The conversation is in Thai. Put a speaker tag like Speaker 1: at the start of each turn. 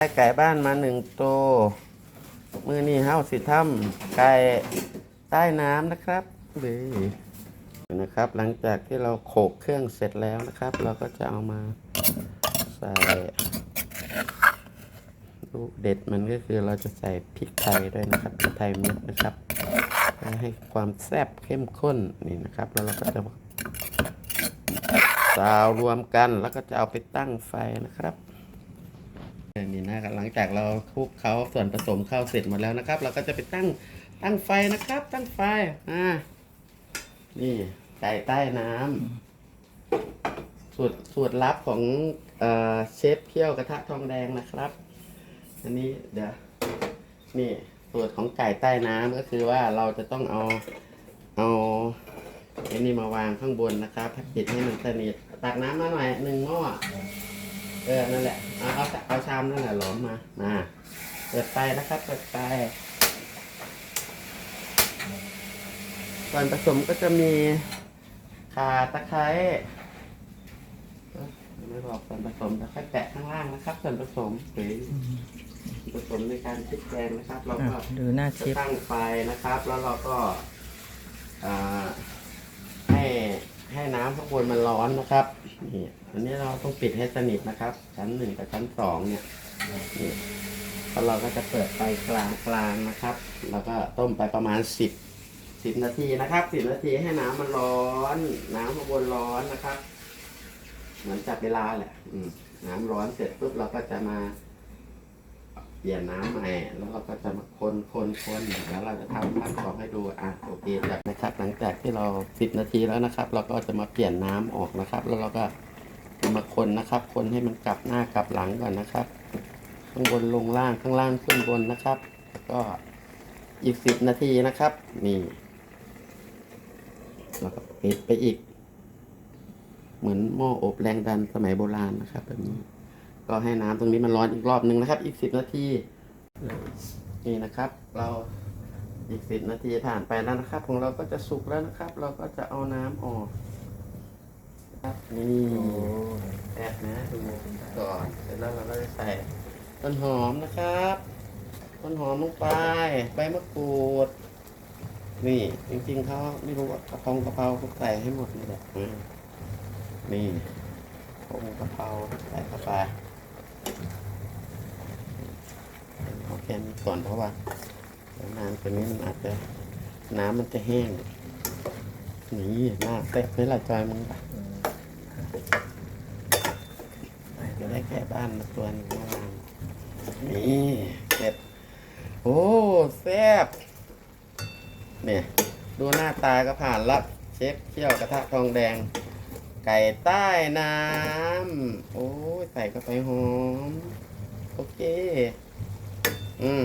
Speaker 1: ได้ไก่บ้านมาหนึ่งตัวมือนี่เฮาสิทำไก่ใต้น้ำนะครับเลยนะครับ หลังจากที่เราโขกเครื่องเสร็จแล้วนะครับ เราก็จะเอามาใส่ลูกเด็ดมันก็คือเราจะใส่พริกไทยด้วยนะครับพริกไทยเม็ดนะครับให้ความแซ่บเข้มข้นนี่นะครับ แล้วเราก็จะซาวรวมกันแล้วก็จะเอาไปตั้งไฟนะครับ นี่นะครับหลังจากเราคลุกเขาส่วนผสมเข้าเสร็จหมดแล้วนะครับ เราก็จะไปตั้งตั้งไฟนะครับ ตั้งไฟอ่านี่ไก่ใต้น้ำสูตรสูตรลับของเอ่อเชฟเคี่ยวกระทะทองแดงนะครับ อันนี้เดี๋ยวนี่สูตรของไก่ใต้น้ำก็คือว่าเราจะต้องเอาเอาไอ้นี่มาวางข้างบนนะครับปิดให้มันสนิทตักน้ำมาหน่อยหนึ่งหม้อ เออ นั่นแหละ เอาเอาเอาชามนั่นแหละหลอมมา มา เปิดไฟนะครับเปิดไฟส่วนผสมก็จะมีข่าตะไคร้ไม่บอกส่วนผสมตะไคร้แปะข้างล่างนะครับ ส่วนผสมหรือส่วนผสมในการพริกแกงนะครับ เราก็
Speaker 2: ดูหน้าเช
Speaker 1: จะ
Speaker 2: ฟ
Speaker 1: ตั้งไฟนะครับ แล้วเราก็อ่า ให้น้ำข้างบนมันร้อนนะครับนี่อันนี้เราต้องปิดให้สนิทนะครับ ชั้นหนึ่งกับชั้นสองเนี่ยนี่แล้วเราก็จะเปิดไฟกลางกลางนะครับ แล้วก็ต้มไปประมาณสิบสิบนาทีนะครับสิบนาทีให้น้ำมันร้อน น้ำข้างบนร้อนนะครับ เหมือนจับเวลาแหละอืมน้ำร้อนเสร็จปุ๊บเราก็จะมา ลี่ยนน้ำใหม่แล้วเราก็จะมาคนคนคนแล้วเราจะทำขั้นตอนให้ดูอะโอเคจากนะครับ หลังจากที่เราสิบนาทีแล้วนะครับ เราก็จะมาเปลี่ยนน้ำออกนะครับ แล้วเราก็มาคนนะครับ คนให้มันกลับหน้ากลับหลังก่อนนะครับ ข้างบนลงล่างข้างล่างขึ้นบนนะครับแล้วก็อีกสิบนาทีนะครับนี่แล้วก็ปิดไปอีก เหมือนหม้ออบแรงดันสมัยโบราณนะครับแบบนี้ ก็ให้น้ำตรงนี้มันร้อนอีกรอบหนึ่งนะครับ อีกสิบนาทีนี่นะครับ เราอีกสิบนาทีผ่านไปแล้วนะครับ ของเราก็จะสุกแล้วนะครับ เราก็จะเอาน้ำออกครับนี่แอบนะดูก่อนเสร็จแล้วเราก็จะใส่ต้นหอมนะครับ ต้นหอมลงไปใบมะกรูดนี่จริงๆเขาไม่รู้ว่ากระเพงกระเพราเขาใส่ให้หมดเลยแหละอืมนี่ผงกระเพราใส่เข้าไป เอาแค่นี้ก่อนเพราะว่าเดี๋ยวนานกว่านี้มันอาจจะน้ำมันจะแห้งนี่หน้าเต็มไม่ละจอยมึงปะจะได้แค่บ้านมาตัวนึงเมื่อวานนี่เสร็จโอ้แซ่บเนี่ย ดูหน้าตาก็ผ่านละเชฟเคี่ยวกระทะทองแดง ไก่ใต้น้ำ โอ้ยใส่เข้าไปหอม โอเค อืม